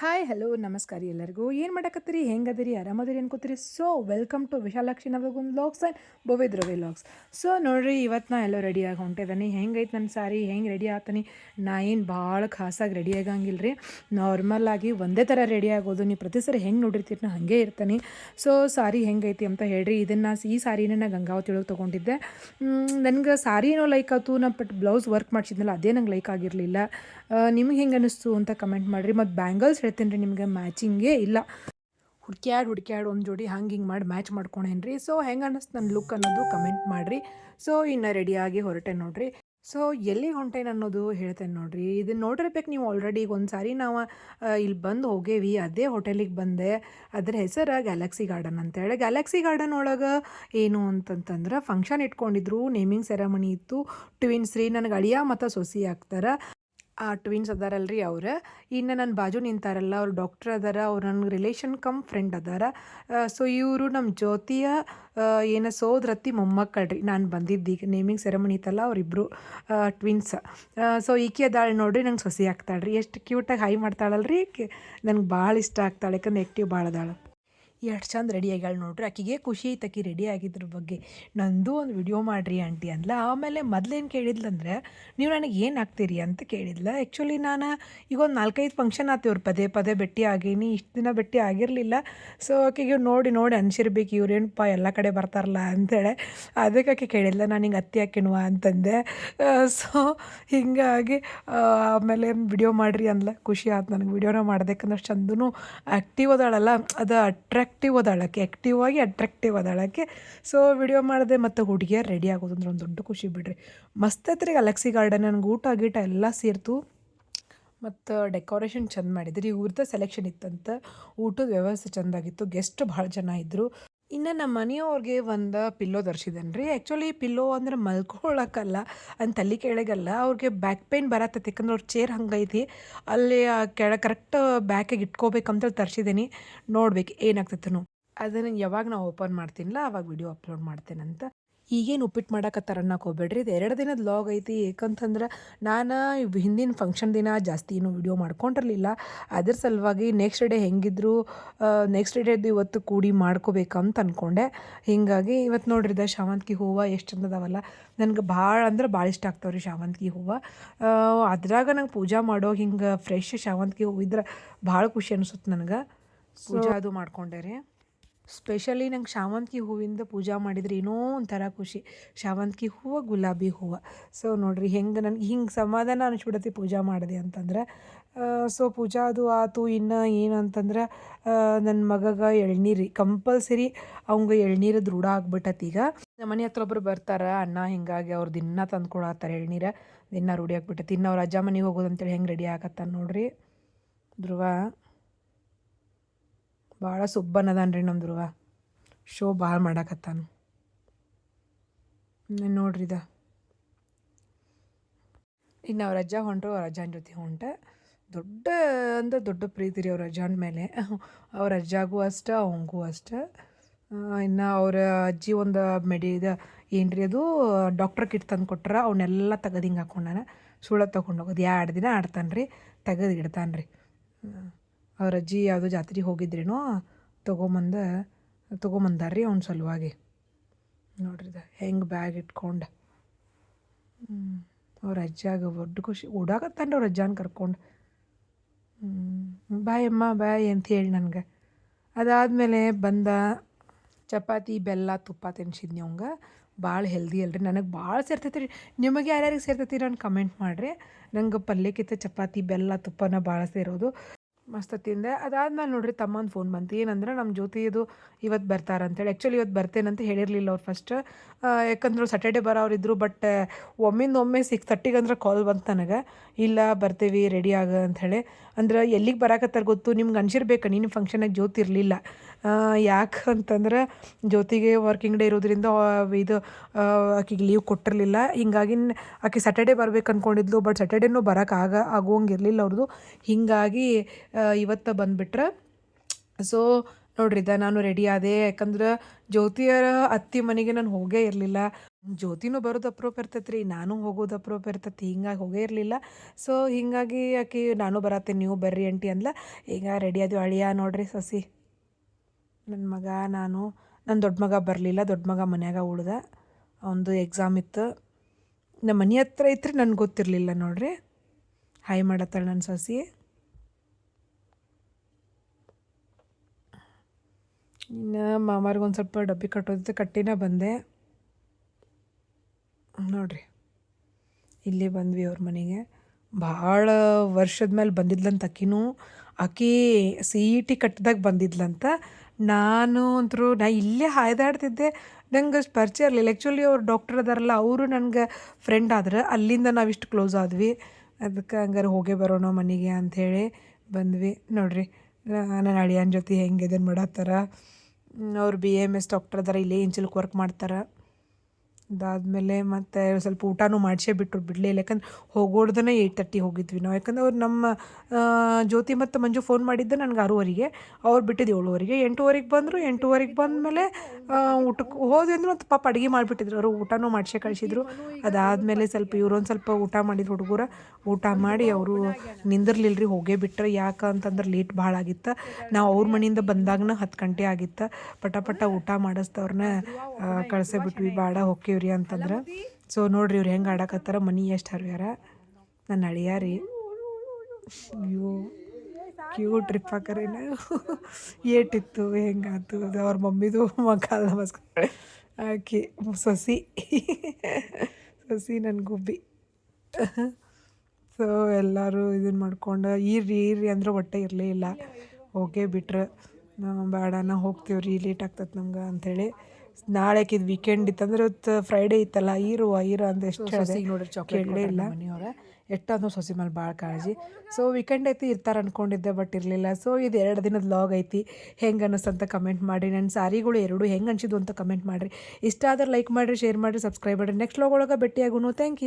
Hi, hello, ನಮಸ್ಕಾರ ಎಲ್ಲರಿಗೂ. ಏನು ಮಾಡಕತ್ತೀರಿ? ಹೆಂಗದಿರಿ? ಆರಾಮದಿರಿ ಅನ್ಕೋತೀರಿ? So welcome to Vishalakshi Navagun vlogs and ಬೊವೇದ್ Ravi vlogs so ನೋಡಿರಿ ಇವತ್ತು ನಾ ಎಲ್ಲೋ ರೆಡಿಯಾಗಿ ಹೊಂಟಿದ್ದಾನೆ ಹೆಂಗೈತೆ ನನ್ನ ಸಾರಿ? ಹೆಂಗೆ ರೆಡಿ ಆಗ್ತಾನೆ ನಾ ಏನು ಭಾಳ ಖಾಸಾಗಿ ರೆಡಿ ಆಗಂಗಿಲ್ಲ ರೀ ನಾರ್ಮಲ್ ಆಗಿ ಒಂದೇ ಥರ ರೆಡಿ ಆಗೋದು. ನೀವು ಪ್ರತಿ ಸರಿ ಹೆಂಗೆ ನೋಡಿರ್ತೀರಿ ನಾ ಹಾಗೆ ಇರ್ತಾನೆ. ಸೊ ಸಾರಿ ಹೆಂಗೈತಿ ಅಂತ ಹೇಳ್ರಿ. ಇದನ್ನು ಈ ಸಾರಿನ ನಾ ಗಂಗಾವತಿ ಒಳಗೆ ತೊಗೊಂಡಿದ್ದೆ. ನನಗೆ ಸಾರಿ ಏನೋ ಲೈಕ್ ಆಯ್ತು ನಾ ಬಟ್ ಬ್ಲೌಸ್ ವರ್ಕ್ ಮಾಡಿಸಿದ್ನಲ್ಲ, ಅದೇ ನಂಗೆ ಲೈಕ್ ಆಗಿರಲಿಲ್ಲ. ನಿಮ್ಗೆ ಹೆಂಗೆ ಅನ್ನಿಸ್ತು ಅಂತ ಕಮೆಂಟ್ ಮಾಡಿರಿ. ಮತ್ತು ಬ್ಯಾಂಗಲ್ಸ್ ಹೇಳ್ತೀನಿ ರೀ ನಿಮಗೆ ಮ್ಯಾಚಿಂಗೇ ಇಲ್ಲ. ಹುಡ್ಕ್ಯಾಡು ಹುಡ್ಕ್ಯಾಡ್ ಒಂದು ಜೋಡಿ ಹಂಗೆ ಹಿಂಗೆ ಮಾಡಿ ಮ್ಯಾಚ್ ಮಾಡ್ಕೊಂಡೇನಿ ರೀ ಸೊ ಹೆಂಗೆ ಅನ್ನಿಸ್ತು ನನ್ನ ಲುಕ್ ಅನ್ನೋದು ಕಮೆಂಟ್ ಮಾಡಿರಿ. ಸೊ ಇನ್ನು ರೆಡಿಯಾಗಿ ಹೊರಟೆ ನೋಡಿರಿ. ಸೊ ಎಲ್ಲಿ ಹೊಂಟೇನು ಅನ್ನೋದು ಹೇಳ್ತೇನೆ ನೋಡಿರಿ. ಇದನ್ನು ನೋಡಿರ್ಬೇಕು ನೀವು ಆಲ್ರೆಡಿ ಈಗ ಒಂದು ಸಾರಿ ನಾವು ಇಲ್ಲಿ ಬಂದು ಹೋಗೇವಿ. ಅದೇ ಹೋಟೆಲಿಗೆ ಬಂದೆ. ಅದ್ರ ಹೆಸರು ಗ್ಯಾಲಕ್ಸಿ ಗಾರ್ಡನ್ ಅಂತೇಳಿ. ಗ್ಯಾಲಕ್ಸಿ ಗಾರ್ಡನ್ ಒಳಗೆ ಏನು ಅಂತಂತಂದ್ರೆ ಫಂಕ್ಷನ್ ಇಟ್ಕೊಂಡಿದ್ರು. ನೇಮಿಂಗ್ ಸೆರೆಮನಿ ಇತ್ತು. ಟ್ವಿನ್ಸ್ ರೀ. ನನಗೆ ಅಳಿಯ ಮತ್ತು ಸೊಸಿ ಆ ಟ್ವಿನ್ಸ್ ಅದಾರಲ್ರಿ ಅವ್ರು. ಇನ್ನು ನನ್ನ ಬಾಜು ನಿಂತಾರಲ್ಲ, ಅವ್ರು ಡಾಕ್ಟ್ರ್ ಅದಾರ, ಅವ್ರು ನನ್ನ ರಿಲೇಷನ್ ಕಮ್ ಫ್ರೆಂಡ್ ಅದಾರ. ಸೊ ಇವರು ನಮ್ಮ ಜ್ಯೋತಿಯ ಏನು ಸೋದ್ರತ್ತಿ ಮೊಮ್ಮಕ್ಕಳ್ರಿ. ನಾನು ಬಂದಿದ್ದು ಈಗ ನೇಮಿಂಗ್ ಸೆರೆಮನಿ ಇತ್ತಲ್ಲ ಅವರಿಬ್ಬರು ಟ್ವಿನ್ಸ್ ಸೊ ಈಕೆ ಅದಾಳೆ ನೋಡ್ರಿ ನಂಗೆ ಸೊಸಿ ಆಗ್ತಾಳ್ರಿ. ಎಷ್ಟು ಕ್ಯೂಟಾಗಿ ಹೈ ಮಾಡ್ತಾಳಲ್ರಿ ನನಗೆ ಭಾಳ ಇಷ್ಟ ಆಗ್ತಾಳೆ ಯಾಕಂದ್ರೆ ಆ್ಯಕ್ಟಿವ್ ಭಾಳ ಅದಾಳ. ಎಷ್ಟು ಚಂದ ರೆಡಿ ಆಗ್ಯಾಳ ನೋಡ್ರಿ. ಆಕಿಗೆ ಖುಷಿ ಐತೆ ಆಕಿ ರೆಡಿ ಆಗಿದ್ರ ಬಗ್ಗೆ. ನಂದು ಒಂದು ವಿಡಿಯೋ ಮಾಡಿರಿ ಆಂಟಿ ಅಂದ್ಲ. ಆಮೇಲೆ ಮೊದ್ಲೇನು ಕೇಳಿದ್ಲಂದ್ರೆ, ನೀವು ನನಗೆ ಏನು ಹಾಕ್ತೀರಿ ಅಂತ ಕೇಳಿದ್ಲ. ಆ್ಯಕ್ಚುಲಿ ನಾನು ಈಗ ಒಂದು ನಾಲ್ಕೈದು ಫಂಕ್ಷನ್ ಆತಿವ್ರು ಪದೇ ಪದೇ ಭೇಟಿ ಆಗೀನಿ. ಇಷ್ಟು ದಿನ ಭೇಟಿ ಆಗಿರಲಿಲ್ಲ. ಸೊ ಆಕೆಗೆ ನೋಡಿ ನೋಡಿ ಅನ್ಸಿರ್ಬೇಕು ಇವ್ರೇನಪ್ಪ ಎಲ್ಲ ಕಡೆ ಬರ್ತಾರಲ್ಲ ಅಂತೇಳಿ ಅದಕ್ಕೆ ಆಕೆ ಕೇಳಿದ್ಲ, ನಾನು ಹಿಂಗೆ ಅತ್ತಿ ಹಾಕಿಣುವ ಅಂತಂದೆ. ಸೊ ಹಿಂಗಾಗಿ ಆಮೇಲೆ ವಿಡಿಯೋ ಮಾಡಿರಿ ಅಂದ್ಲ. ಖುಷಿ ಆಯ್ತು ನನಗೆ. ವಿಡಿಯೋನ ಮಾಡ್ಬೇಕಂದ್ರೆ ಚಂದೂ ಆ್ಯಕ್ಟಿವ್ ಅದಾಳಲ್ಲ. ಅದು ಅಟ್ರಾಕ್ಟಿವ್ ಅದಾಳಕ್ಕೆ ಆ್ಯಕ್ಟಿವ್ ಆಗಿ ಅಟ್ರ್ಯಾಕ್ಟಿವ್ ಅದಾಳಕ್ಕೆ ಸೊ ವಿಡಿಯೋ ಮಾಡಿದೆ ಮತ್ತು ಹುಡುಗಿಯರು ರೆಡಿ ಆಗೋದು ಅಂದ್ರೆ ಒಂದು ದೊಡ್ಡ ಖುಷಿ ಬಿಡ್ರಿ. ಮಸ್ತ್ ಐತ್ರಿ ಅಲೆಕ್ಸಿ ಗಾರ್ಡನ್ ನನಗೆ ಊಟ ಗೀಟ ಎಲ್ಲ ಸೇರ್ತು. ಮತ್ತು ಡೆಕೋರೇಷನ್ ಚಂದ ಮಾಡಿದ್ರಿ. ಇವ್ರದ್ದು ಸೆಲೆಕ್ಷನ್ ಇತ್ತಂತ ಊಟದ ವ್ಯವಸ್ಥೆ ಚೆಂದಾಗಿತ್ತು. ಗೆಸ್ಟ್ ಭಾಳ ಜನ ಇದ್ದರು ಇನ್ನು ನಮ್ಮ ಮನೆಯವ್ರಿಗೆ ಒಂದು ಪಿಲ್ಲೋ ತರಿಸಿದ್ದೇನೆ ರೀ. ಆ್ಯಕ್ಚುಲಿ ಪಿಲ್ಲೋ ಅಂದ್ರೆ ಮಲ್ಕೊಳಕ್ಕಲ್ಲ ಅಂತ ತಲೆ ಕೆಳಗಲ್ಲ, ಅವ್ರಿಗೆ ಬ್ಯಾಕ್ ಪೇನ್ ಬರತ್ತೈತಿ. ಯಾಕಂದ್ರೆ ಅವ್ರ ಚೇರ್ ಹಂಗೈತಿ, ಅಲ್ಲಿ ಕೆಳ ಕರೆಕ್ಟ್ ಬ್ಯಾಕಿಗೆ ಇಟ್ಕೋಬೇಕಂತೇಳಿ ತರಿಸಿದ್ದೀನಿ ನೋಡ್ಬೇಕು ಏನಾಗ್ತೈತನು. ಅದನ್ನು ಯಾವಾಗ ನಾವು ಓಪನ್ ಮಾಡ್ತೀನಲ್ಲ ಅವಾಗ ವಿಡಿಯೋ ಅಪ್ಲೋಡ್ ಮಾಡ್ತೇನಂತ. ಈಗೇನು ಉಪ್ಪಿಟ್ಟು ಮಾಡಕ್ಕೆ ಅನ್ನಕ್ಕೆ ಹೋಗ್ಬೇಡ್ರಿ. ಇದು ಎರಡು ದಿನದ ಲಾಗ್ ಐತಿ. ಏಕಂತಂದ್ರೆ ನಾನು ಇವ್ ಹಿಂದಿನ ಫಂಕ್ಷನ್ ದಿನ ಜಾಸ್ತಿ ಏನು ವಿಡಿಯೋ ಮಾಡ್ಕೊಂಡಿರಲಿಲ್ಲ. ಅದ್ರ ಸಲುವಾಗಿ ನೆಕ್ಸ್ಟ್ ಡೇ ಹೆಂಗಿದ್ರು ನೆಕ್ಸ್ಟ್ ಡೇದು ಇವತ್ತು ಕೂಡಿ ಮಾಡ್ಕೋಬೇಕಂತ ಅಂದ್ಕೊಂಡೆ ಹೀಗಾಗಿ ಇವತ್ತು ನೋಡ್ರಿ ಇದೆ ಶಾವಂತಿಗೆ ಹೂವು ಎಷ್ಟು ಚಂದದವಲ್ಲ ನನಗೆ ಭಾಳ ಅಂದ್ರೆ ಭಾಳ ಇಷ್ಟ ಆಗ್ತಾವೆ ರೀ ಶಾವಂತಿಗೆ ಹೂವು. ಅದ್ರಾಗ ನಂಗೆ ಪೂಜಾ ಮಾಡೋ ಹಿಂಗೆ ಫ್ರೆಶ್ ಶಾವಂತಿಗೆ ಹೂವು ಇದ್ರೆ ಭಾಳ ಖುಷಿ ಅನಿಸುತ್ತೆ ನನಗೆ. ಪೂಜಾ ಅದು ಮಾಡ್ಕೊಂಡೆ ರೀ. ಸ್ಪೆಷಲಿ ನಂಗೆ ಶಾವಂತಿಗೆ ಹೂವಿಂದ ಪೂಜಾ ಮಾಡಿದ್ರೆ ಏನೋ ಒಂಥರ ಖುಷಿ. ಶಾವಂತಿಗೆ ಹೂವು, ಗುಲಾಬಿ ಹೂವು. ಸೊ ನೋಡಿರಿ ಹೆಂಗೆ ನನಗೆ ಹಿಂಗೆ ಸಮಾಧಾನ ಅನಿಸ್ಬಿಡತ್ತೆ ಪೂಜಾ ಮಾಡಿದೆ ಅಂತಂದ್ರೆ. ಸೊ ಪೂಜಾ ಅದು ಆತು, ಇನ್ನು ಏನು ಅಂತಂದ್ರೆ ನನ್ನ ಮಗಗ ಎಳ್ನೀರು, ಕಂಪಲ್ಸರಿ ಅವಂಗೆ ಎಳ್ನೀರು ದೃಢ ಆಗ್ಬಿಟ್ಟತಿ ಈಗ. ನಮ್ಮ ಮನೆ ಹತ್ರ ಒಬ್ರು ಬರ್ತಾರ, ಅಣ್ಣ ಹಿಂಗಾಗಿ ಅವ್ರು ದಿನ ತಂದು ಕೊಡತ್ತಾರೆ ಎಳ್ನೀರ. ದಿನ ರೂಢಿ ಆಗ್ಬಿಟ್ಟತಿ. ಇನ್ನು ಅವ್ರ ಅಜ್ಜ ಮನೆಗೆ ಹೋಗೋದು ಅಂತೇಳಿ ಹೆಂಗೆ ರೆಡಿ ಆಗತ್ತ ನೋಡ್ರಿ. ಧ್ರುವ. ಭಾಳ ಸುಬ್ಬನದಾನ ರೀ ನಮ್ಮ ಧ್ರುವ ಶೋ ಭಾಳ ಮಾಡಾಕತ್ತಾನ. ನೋಡ್ರಿ ಇದ. ಇನ್ನು ಅವ್ರ ಅಜ್ಜ ಹೊಂಟರು, ಅವ್ರ ಅಜ್ಜನ ಜೊತೆ ಹೊಂಟ. ದೊಡ್ಡ ಅಂದ್ರೆ ದೊಡ್ಡ ಪ್ರೀತಿ ರೀ ಅವ್ರ ಅಜ್ಜನ ಮೇಲೆ. ಅವ್ರ ಅಜ್ಜಾಗೂ ಅಷ್ಟ ಅವಂಗೂ ಅಷ್ಟ. ಇನ್ನು ಅವ್ರ ಅಜ್ಜಿ ಒಂದು ಮೆಡಿ ಇದು ಏನ್ರಿ ಅದು ಡಾಕ್ಟರ್ ಕಿಟ್ ತಂದು ಕೊಟ್ರ ಅವನ್ನೆಲ್ಲ ತೆಗೆದು ಹಿಂಗೆ ಹಾಕೊಂಡಾನ. ಸುಳ್ಳ ತೊಗೊಂಡೋಗೋದು ಎರಡು ದಿನ ಆಡ್ತಾನೆ ರೀ ತೆಗೆದು ಇಡ್ತಾನೆ ರೀ ಅವ್ರ ಅಜ್ಜಿ ಯಾವುದೋ ಜಾತ್ರೆಗೆ ಹೋಗಿದ್ರೇನೋ, ತೊಗೊಂಬಂದ ತೊಗೊಂಬಂದಾರ ರೀ ಅವ್ನ ಸಲುವಾಗಿ. ನೋಡ್ರಿ ಹೆಂಗೆ ಬ್ಯಾಗ್ ಇಟ್ಕೊಂಡು. ಅವ್ರ ಅಜ್ಜಾಗ ದೊಡ್ಡ ಖುಷಿ. ಓಡಾಕತ್ತಾನ ಅವ್ರ ಅಜ್ಜಾನ ಕರ್ಕೊಂಡು. ಬಾಯ್ ಅಮ್ಮ, ಬಾಯ್ ಅಂತ ಹೇಳಿ ನನಗೆ. ಅದಾದಮೇಲೆ ಬಂದ ಚಪಾತಿ, ಬೆಲ್ಲ, ತುಪ್ಪ ತಿನ್ಸಿದ್ನಿ ಅವಂಗೆ. ಭಾಳ ಹೆಲ್ದಿ ಅಲ್ರಿ. ನನಗೆ ಭಾಳ ಸೇರ್ತೈತಿ ರೀ ನಿಮಗೆ ಯಾರ್ಯಾರಿಗೆ ಸೇರ್ತೈತಿ ನಾನು ಕಮೆಂಟ್ ಮಾಡಿರಿ. ನಂಗೆ ಪಲ್ಯಕ್ಕಿಂತ ಚಪಾತಿ, ಬೆಲ್ಲ, ತುಪ್ಪನ ಭಾಳ ಸೇರೋದು. ಮಸ್ತ್ ತಿಂದೆ. ಅದಾದ್ಮೇಲೆ ನೋಡ್ರಿ ತಮ್ಮನ ಫೋನ್ ಬಂತು. ಏನಂದ್ರೆ ನಮ್ಮ ಜ್ಯೋತಿದು ಇವತ್ತು ಬರ್ತಾರೆ ಅಂತೇಳಿ ಆ್ಯಕ್ಚುಲಿ ಇವತ್ತು ಬರ್ತೇನಂತ ಹೇಳಿರಲಿಲ್ಲ ಅವ್ರು ಫಸ್ಟ್ ಯಾಕಂದ್ರೆ ಸ್ಯಾಟರ್ಡೆ ಬರೋರಿದ್ರು ಬಟ್ ಒಮ್ಮಿಂದ ಒಮ್ಮೆ ಸಿಕ್ಸ್ ತರ್ಟಿಗೆ ಅಂದ್ರೆ ಕಾಲ್ ಬಂತು ನನಗೆ. ಇಲ್ಲ, ಬರ್ತೀವಿ ರೆಡಿ ಆಗ ಅಂಥೇಳಿ ಅಂದ್ರೆ ಎಲ್ಲಿಗೆ ಬರಾಕತ್ತಾರ ಗೊತ್ತು? ನಿಮ್ಗೆ ಅನ್ಸಿರ್ಬೇಕು ನೀನು ಫಂಕ್ಷನಾಗ ಜ್ಯೋತಿ ಇರಲಿಲ್ಲ. ಯಾಕೆ ಅಂತಂದ್ರೆ ಜ್ಯೋತಿಗೆ ವರ್ಕಿಂಗ್ ಡೇ ಇರೋದ್ರಿಂದ ಇದು ಆಕೆಗೆ ಲೀವ್ ಕೊಟ್ಟಿರಲಿಲ್ಲ. ಹಿಂಗಾಗಿ ಆಕೆ ಸ್ಯಾಟರ್ಡೆ ಬರ್ಬೇಕು ಅಂದ್ಕೊಂಡಿದ್ಲು ಬಟ್ ಸ್ಯಾಟರ್ಡೇನೂ ಬರೋಕ್ಕಾಗ ಆಗ ಆಗೋಂಗಿರಲಿಲ್ಲ ಅವ್ರದ್ದು ಹೀಗಾಗಿ ಇವತ್ತು ಬಂದುಬಿಟ್ರೆ. ಸೊ ನೋಡ್ರಿ, ಇದ ನಾನು ರೆಡಿ ಆದೆ. ಯಾಕಂದ್ರೆ ಜ್ಯೋತಿಯರ ಅತ್ತಿ ಮನೆಗೆ ನಾನು ಹೋಗೇ ಇರಲಿಲ್ಲ. ಜ್ಯೋತಿನೂ ಬರೋದು ಅಪ್ರೂಪ ಇರ್ತೈತೆ ರೀ ನಾನು ಹೋಗೋದು ಅಪ್ರೂಪ ಇರ್ತೈತಿ, ಹಿಂಗಾಗಿ ಹೋಗೇ ಇರಲಿಲ್ಲ. ಸೊ ಹಿಂಗಾಗಿ ಆಕೆ, ನಾನು ಬರತ್ತೇನೆ ನೀವು ಬರ್ರಿ ಅಂಟಿ ಅಂದ್ಲ. ಈಗ ರೆಡಿ ಆದ್ವಿ ಅಳಿಯ, ನೋಡ್ರಿ ಸಸಿ. ನನ್ನ ಮಗ, ನಾನು ನನ್ನ ದೊಡ್ಡ ಮಗ ಬರಲಿಲ್ಲ, ದೊಡ್ಡ ಮಗ ಮನ್ಯಾಗ ಉಳ್ದ. ಅವನದು ಎಕ್ಸಾಮ್ ಇತ್ತು. ನಮ್ಮ ಮನೆ ಹತ್ರ ಐತ್ರಿ ನನ್ಗೆ ಗೊತ್ತಿರಲಿಲ್ಲ, ನೋಡ್ರಿ. ಹಾಯ್ ಮಾಡತ್ತಾಳೆ ನನ್ನ ಸಸಿ. ಇನ್ನು ಮಾಮಾರಿಗೆ ಒಂದು ಸ್ವಲ್ಪ ಡಬ್ಬಿ ಕಟ್ಟೋದಿತ್ತು, ಕಟ್ಟಿನ ಬಂದೆ. ನೋಡ್ರಿ, ಇಲ್ಲಿ ಬಂದ್ವಿ ಅವ್ರ ಮನೆಗೆ. ಭಾಳ ವರ್ಷದ ಮೇಲೆ ಬಂದಿದ್ಲಂತ ಆಕಿನೂ ಆಕಿ ಸಿ ಕಟ್ಟಿದಾಗ ಬಂದಿದ್ಲಂತ. ನಾನು ಅಂತರೂ, ನಾ ಇಲ್ಲೇ ಹಾಯ್ದಾಡ್ತಿದ್ದೆ. ನಂಗೆ ಅಷ್ಟು ಪರಿಚಯ ಇರಲಿಲ್ಲ. ಆ್ಯಕ್ಚುಲಿ ಅವ್ರು ಡಾಕ್ಟರ್ ಅದಾರಲ್ಲ, ಅವರು ನನಗೆ ಫ್ರೆಂಡ್ ಆದ್ರೆ ಅಲ್ಲಿಂದ ನಾವಿಷ್ಟು ಕ್ಲೋಸ್ ಆದ್ವಿ. ಅದಕ್ಕೆ ಹಂಗಾರೆ ಹೋಗೇ ಬರೋಣ ಮನೆಗೆ ಅಂಥೇಳಿ ಬಂದ್ವಿ. ನೋಡ್ರಿ ನನ್ನ ಅಳಿಯನ ಜೊತೆ ಹೆಂಗೆ ಇದನ್ನು ಮಾಡತ್ತಾರ. ಅವ್ರು ಬಿ ಎಂ ಎಸ್ ಡಾಕ್ಟರ್ ಅದಾರ ಇಲ್ಲೇ ಇಂಚಲ್ಕ್ ವರ್ಕ್ ಮಾಡ್ತಾರೆ. ಅದಾದಮೇಲೆ ಮತ್ತು ಸ್ವಲ್ಪ ಊಟನೂ ಮಾಡಿಸೇ ಬಿಟ್ಟರು ಬಿಡಲೇ ಇಲ್ಲ ಯಾಕಂದ್ರೆ ಹೋಗೋಡ್ದನೇ ಏಯ್ಟ್ ತರ್ಟಿ ಹೋಗಿದ್ವಿ ನಾವು. ಯಾಕಂದ್ರೆ ಅವ್ರು ನಮ್ಮ ಜ್ಯೋತಿ ಮತ್ತು ಮಂಜು ಫೋನ್ ಮಾಡಿದ್ದೆ ನನಗೆ ಆರೂವರೆಗೆ. ಅವ್ರು ಬಿಟ್ಟಿದ್ದು ಏಳುವರೆಗೆ. ಎಂಟೂವರೆಗೆ ಬಂದರು. ಎಂಟೂವರೆಗೆ ಬಂದಮೇಲೆ ಊಟಕ್ಕೆ ಹೋದ್ವಿ ಅಂದ್ರೆ ಮತ್ತು ಪಾಪ ಅಡುಗೆ ಮಾಡಿಬಿಟ್ಟಿದ್ರು. ಅವರು ಊಟನೂ ಮಾಡಿಸೇ ಕಳಿಸಿದ್ರು. ಅದಾದಮೇಲೆ ಸ್ವಲ್ಪ ಇವ್ರೊಂದು ಸ್ವಲ್ಪ ಊಟ ಮಾಡಿದ್ರು ಹುಡುಗರು. ಊಟ ಮಾಡಿ ಅವರು ನಿಂದಿರ್ಲಿಲ್ಲ ರೀ ಹೋಗೇ ಬಿಟ್ಟರೆ ಯಾಕೆ ಅಂತಂದ್ರೆ ಲೇಟ್ ಭಾಳ ಆಗಿತ್ತು. ನಾವು ಅವ್ರ ಮನೆಯಿಂದ ಬಂದಾಗನ ಹತ್ತು ಗಂಟೆ ಆಗಿತ್ತು. ಪಟ ಪಟ ಊಟ ಮಾಡಿಸ್ತವ್ರನ್ನ ಕಳಿಸೇ ಬಿಟ್ವಿ. ಬೇಡ ಹೋಕ್ಕೀವ್ರಿ ಅಂತಂದ್ರೆ. ಸೊ ನೋಡ್ರಿ ಇವ್ರು ಹೆಂಗೆ ಆಡಕತ್ತಾರ. ಮನಿ ಎಷ್ಟು ಹರ್ವ್ಯಾರ ನನ್ನ ಅಳಿಯ ಅಯ್ಯೋ ಕ್ಯೂಟ್ ಟ್ರಿಪ್ ಹಾಕರೇನ ಏಟಿತ್ತು, ಹೆಂಗಾತು. ಅದು ಅವ್ರ ಮಮ್ಮಿದು ಮಕ್ಕಳ ನಮಸ್ಕಾರ ಆಕಿ, ಸೊಸಿ. ಸೊಸಿ ನನ್ನ ಗುಬ್ಬಿ. ಸೊ ಎಲ್ಲರೂ ಇದನ್ನು ಮಾಡ್ಕೊಂಡು ಈರ್ರಿ ಈರ್ರಿ ಅಂದ್ರೆ ಹೊಟ್ಟೆ ಇರಲೇ ಇಲ್ಲ. ಹೋಗೇ ಬಿಟ್ರೆ. ನಾವು ಬೇಡ ನಾ ಹೋಗ್ತೀವಿ ರೀ ಲೇಟ್ ಆಗ್ತದೆ ನಮ್ಗೆ ಅಂಥೇಳಿ ನಾಳೆ ಇದು ವೀಕೆಂಡ್ ಇತ್ತಂದ್ರೆ ಇವತ್ತು ಫ್ರೈಡೇ ಇತ್ತಲ್ಲ ಈರು ಐರು ಅಂತ ಎಷ್ಟು ಸಸಿ ನೋಡ್ರಿ ಚಾಕ್ಲೇಟ್ ಇಲ್ಲ. ಮನೆಯವ್ರ. ಎಷ್ಟಾದ್ರೂ ಸೊಸಿ ಮೇಲೆ ಭಾಳ ಕಾಳಜಿ. ಸೊ ವೀಕೆಂಡ್ ಐತಿ ಇರ್ತಾರೆ ಅಂದ್ಕೊಂಡಿದ್ದೆ ಬಟ್ ಇರಲಿಲ್ಲ. ಸೊ ಇದು ಎರಡು ದಿನದ ಲಾಗ್ ಐತಿ. ಹೆಂಗೆ ಅನ್ನಿಸ್ತಂತ ಕಮೆಂಟ್ ಮಾಡಿ ನನ್ನ ಸಾರಿಗಳು ಎರಡು ಹೆಂಗೆ ಅನ್ಸಿದ್ವು ಅಂತ ಕಮೆಂಟ್ ಮಾಡಿರಿ. ಇಷ್ಟ ಆದ್ರೆ ಲೈಕ್ ಮಾಡಿರಿ ಶೇರ್ ಮಾಡಿರಿ ಸಬ್ಸ್ಕ್ರೈಬ್ ಮಾಡಿರಿ. ನೆಕ್ಸ್ಟ್ ಲಾಗ್ ಒಳಗೆ ಭೇಟಿಯಾಗೂ ಥ್ಯಾಂಕ್ ಯು